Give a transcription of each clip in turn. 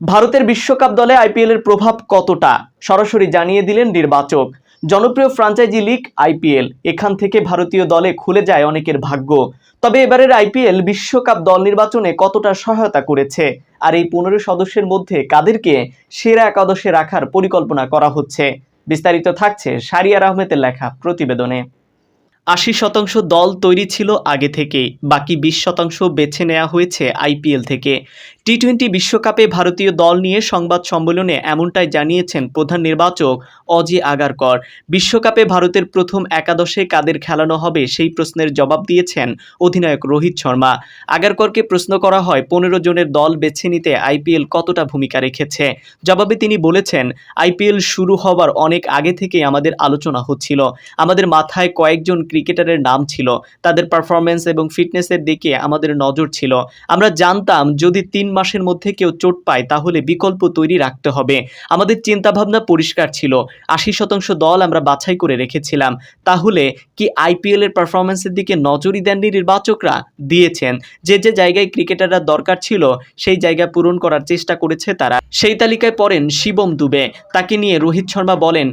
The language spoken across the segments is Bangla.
ভারতের বিশ্বকাপ দলে আইপিএল এর প্রভাব কতটা? সরাসরি জানিয়ে দিলেন নির্বাচক। জনপ্রিয় ফ্রাঞ্চাইজি লিগ, আইপিএল। এখান থেকে ভারতীয় দলে খুলে যায় অনেকের ভাগ্য। তবে এবারের আইপিএল বিশ্বকাপ দল নির্বাচনে কতটা সহায়তা করেছে? আর এই পনেরো সদস্যের মধ্যে কাদেরকে সেরা একাদশে রাখার পরিকল্পনা করা হচ্ছে? বিস্তারিত থাকছে সারিয়ার আহমেদের লেখা প্রতিবেদনে। আশি শতাংশ দল তৈরি ছিল আগে থেকে। বাকি বিশ শতাংশ বেছে নেওয়া হয়েছে আইপিএল থেকে। টি টোয়েন্টি বিশ্বকাপে ভারতীয় দল নিয়ে সংবাদ সম্মেলনে এমনটাই জানিয়েছেন প্রধান নির্বাচক অজি আগারকর। বিশ্বকাপে ভারতের প্রথম একাদশে কাদের খেলানো হবে সেই প্রশ্নের জবাব দিয়েছেন অধিনায়ক রোহিত শর্মা। আগারকরকে প্রশ্ন করা হয়, পনেরো জনের দল বেছে নিতে আইপিএল কতটা ভূমিকা রেখেছে? জবাবে তিনি বলেছেন আইপিএল শুরু হওয়ার অনেক আগে থেকেই আমাদের আলোচনা হচ্ছিল। আমাদের মাথায় কয়েকজন ক্রিকেটারের নাম ছিল। তাদের পারফরমেন্স এবং ফিটনেসের দিকে আমাদের নজর ছিল। আমরা জানতাম যদি তিন মাসের মধ্যে কেউ চোট পায়, তাহলে বিকল্প তৈরি রাখতে হবে। আমাদের চিন্তাভাবনা পরিষ্কার ছিল। আশি শতাংশ দল আমরা বাছাই করে রেখেছিলাম। তাহলে কি আইপিএল এর পারফরমেন্সের দিকে নজরই দেননি নির্বাচকরা? দিয়েছেন। যে যে জায়গায় ক্রিকেটাররা দরকার ছিল, সেই জায়গা পূরণ করার চেষ্টা করেছে তারা। সেই তালিকায় পড়েন শিবম দুবে। তাকে নিয়ে রোহিত শর্মা বলেন,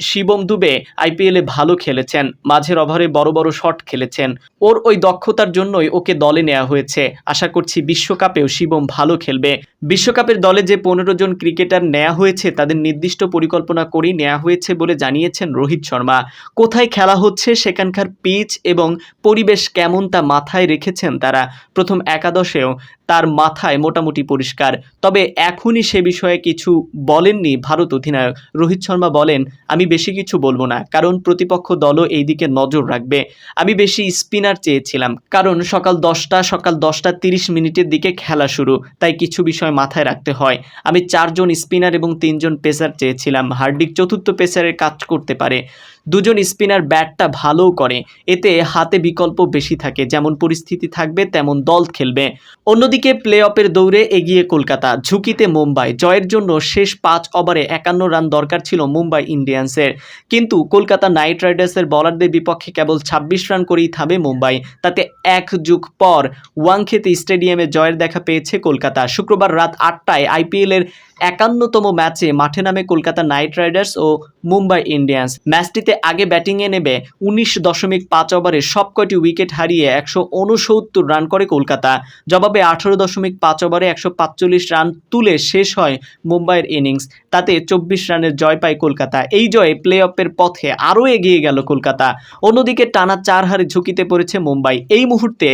শিবম দুবে আইপিএলে ভালো খেলেছেন। মাঝের ওভারে বড় বড় শট খেলেছেন। ওর ওই দক্ষতার জন্যই ওকে দলে নেওয়া হয়েছে। আশা করছি বিশ্বকাপেও শিবম ভালো খেলবে। বিশ্বকাপের দলে যে পনেরো জন ক্রিকেটার নেওয়া হয়েছে, তাদের নির্দিষ্ট পরিকল্পনা করেই নেওয়া হয়েছে বলে জানিয়েছেন রোহিত শর্মা। কোথায় খেলা হচ্ছে, সেখানকার পিচ এবং পরিবেশ কেমন তা মাথায় রেখেছেন তারা। প্রথম একাদশেও তার মাথায় মোটামুটি পরিষ্কার। তবে এখনই সে বিষয়ে কিছু বলেননি ভারত অধিনায়ক। রোহিত শর্মা বলেন, আমি বেশি কিছু বলব না, কারণ প্রতিপক্ষ দলও এই দিকে নজর রাখবে। আমি বেশি স্পিনার চেয়েছিলাম, কারণ সকাল দশটা সকাল দশটা তিরিশ মিনিটের দিকে খেলা শুরু। তাই কিছু বিষয় মাথায় রাখতে হয়। আমি চারজন স্পিনার এবং তিনজন পেসার চেয়েছিলাম। হার্দিক চতুর্থ পেসারের কাজ করতে পারে। দুজন স্পিনার ব্যাটটা ভালোও করে। এতে হাতে বিকল্প বেশি থাকে। যেমন পরিস্থিতি থাকবে, তেমন দল খেলবে। অন্যদিকে প্লে অফের দৌড়ে এগিয়ে কলকাতা, ঝুঁকিতে মুম্বাই। জয়ের জন্য শেষ পাঁচ ওভারে একান্ন রান দরকার ছিল মুম্বাই ইন্ডিয়ান্সের। কিন্তু কলকাতা নাইট রাইডার্সের বলারদের বিপক্ষে কেবল ছাব্বিশ রান করেই থামে মুম্বাই। তাতে এক যুগ পর ওয়াংখেতে স্টেডিয়ামে জয়ের দেখা পেয়েছে কলকাতা। শুক্রবার রাত আটটায় আইপিএলের একান্নতম ম্যাচে মাঠে নামে কলকাতা নাইট রাইডার্স ও মুম্বাই ইন্ডিয়ান্স। ম্যাচটিতে আগে ব্যাটিংয়ে নেবে উনিশ দশমিক পাঁচ ওভারে সবকটি উইকেট হারিয়ে একশো উনসত্তর রান করে কলকাতা। জবাবে আঠারো দশমিক পাঁচ ওভারে একশো পাঁচচল্লিশ রান তুলে শেষ হয় মুম্বাইয়ের ইনিংস। তাতে চব্বিশ রানের জয় পায় কলকাতা। এই জয়ে প্লে অফের পথে আরও এগিয়ে গেল কলকাতা। অন্যদিকে টানা চার হারে ঝুঁকিতে পড়েছে মুম্বাই। এই মুহূর্তে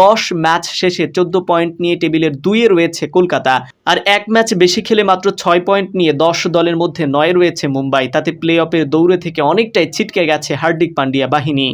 দশ ম্যাচ শেষে চোদ্দ পয়েন্ট নিয়ে টেবিলের দুইয়ে রয়েছে কলকাতা। আর এক ম্যাচ বেশি খেলে মাত্র ছয় পয়েন্ট নিয়ে দশ দলের মধ্যে নয় রয়েছে মুম্বাই। তাতে প্লে অফের দৌড়ে থেকে অনেকটাই ছিটকে গেছে হার্দিক পান্ডিয়া বাহিনী।